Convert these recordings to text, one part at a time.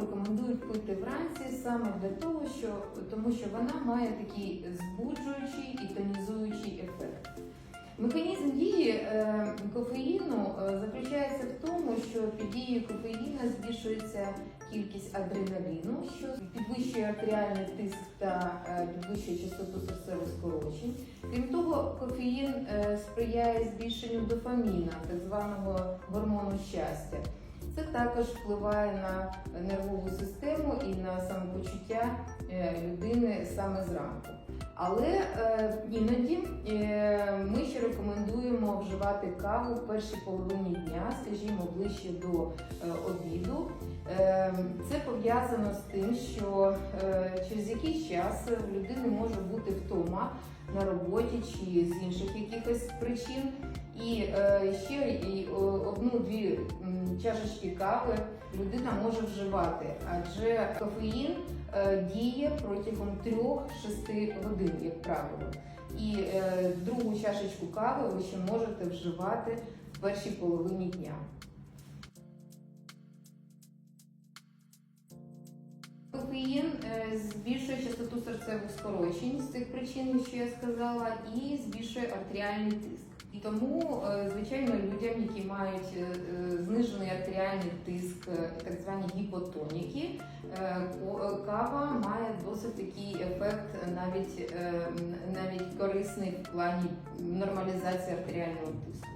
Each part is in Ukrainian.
рекомендують пити вранці саме для того, що тому що вона має такий збуджуючий і тонізуючий ефект. Механізм дії е, кофеїну е, заключається в тому, що під дією кофеїна збільшується кількість адреналіну, що підвищує артеріальний тиск та е, підвищує частоту серцевих скорочень. Крім того, кофеїн сприяє збільшенню дофаміна, так званого гормону щастя. Також впливає на нервову систему і на самопочуття е, людини саме зранку. Але е, іноді е, ми ще рекомендуємо вживати каву в першій половині дня, скажімо, ближче до е, обіду. Е, це пов'язано з тим, що е, через якийсь час в людини може бути втома на роботі чи з інших якихось причин. І е, ще одну-дві чашечки кави людина може вживати, адже кофеїн е, діє протягом 3-6 годин, як правило. І е, другу чашечку кави ви ще можете вживати в першій половині дня. Кофеїн е, збільшує частоту серцевих скорочень з цих причин, що я сказала, і збільшує артеріальний тиск. І тому, е, звичайно, людям, які мають е, е, знижений артеріальний тиск, так звані гіпотоніки, кава має досить такий ефект, навіть, навіть корисний в плані нормалізації артеріального тиску.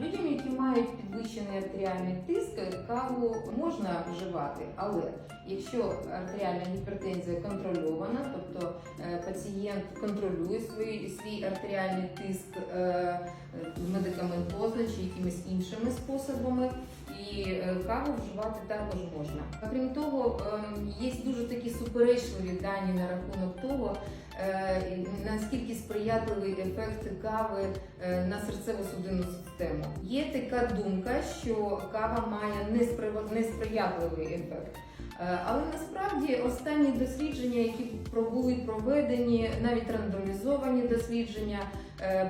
Людям, які мають підвищений артеріальний тиск, каву можна вживати, але якщо артеріальна гіпертензія контрольована, тобто е, пацієнт контролює свій, свій артеріальний тиск е, медикаментозно чи якимись іншими способами, і е, каву вживати також можна. Крім того, ем, є дуже такі суперечливі дані на рахунок того, е, наскільки сприятливий ефект кави е, на серцево-судинну систему. Є така думка, що кава має неспри- несприятливий ефект. Е, Але насправді останні дослідження, які були проведені, навіть рандомізовані дослідження е,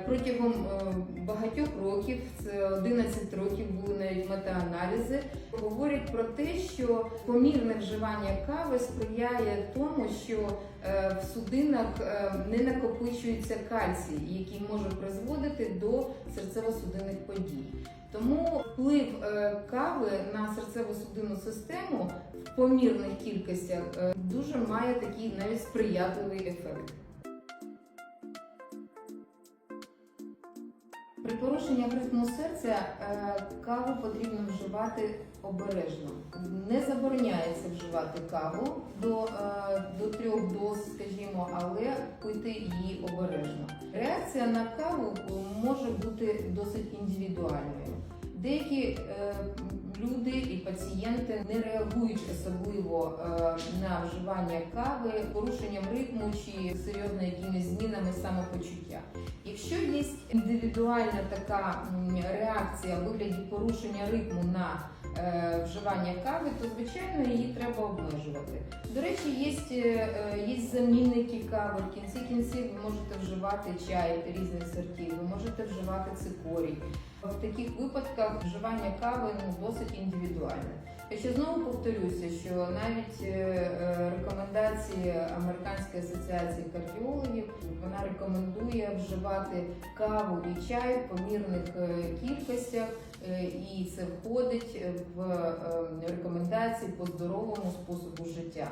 протягом е, багатьох років, це 11 років були навіть метааналізи, говорять про те, що помірне вживання кави сприяє тому, що е, в судинах е, не накопичується кальцій, який може призводити до серцево-судинних подій. Тому вплив е, кави на серцево-судинну систему в помірних кількостях е, дуже має такий навіть сприятливий ефект. При порушеннях ритму серця е, каву потрібно вживати обережно. Не забороняється вживати каву до, е, до трьох доз, скажімо, але пити її обережно. Реакція на каву може бути досить індивідуальною. Деякі е, люди і пацієнти не реагують особливо е, на вживання кави, порушенням ритму чи серйозними якимись змінами самопочуття. Якщо є індивідуальна така реакція в вигляді порушення ритму на е, вживання кави, то звичайно її треба обмежувати. До речі, є, е, є замінники кави. В кінці кінців ви можете вживати чай різних сортів, ви можете вживати цикорій. В таких випадках вживання кави ну, досить індивідуальне. Я ще знову повторюся, що навіть е, е, рекомендації Американської асоціації кардіологів вона рекомендує вживати каву і чай в помірних е, кількостях, і це входить в рекомендації по здоровому способу життя.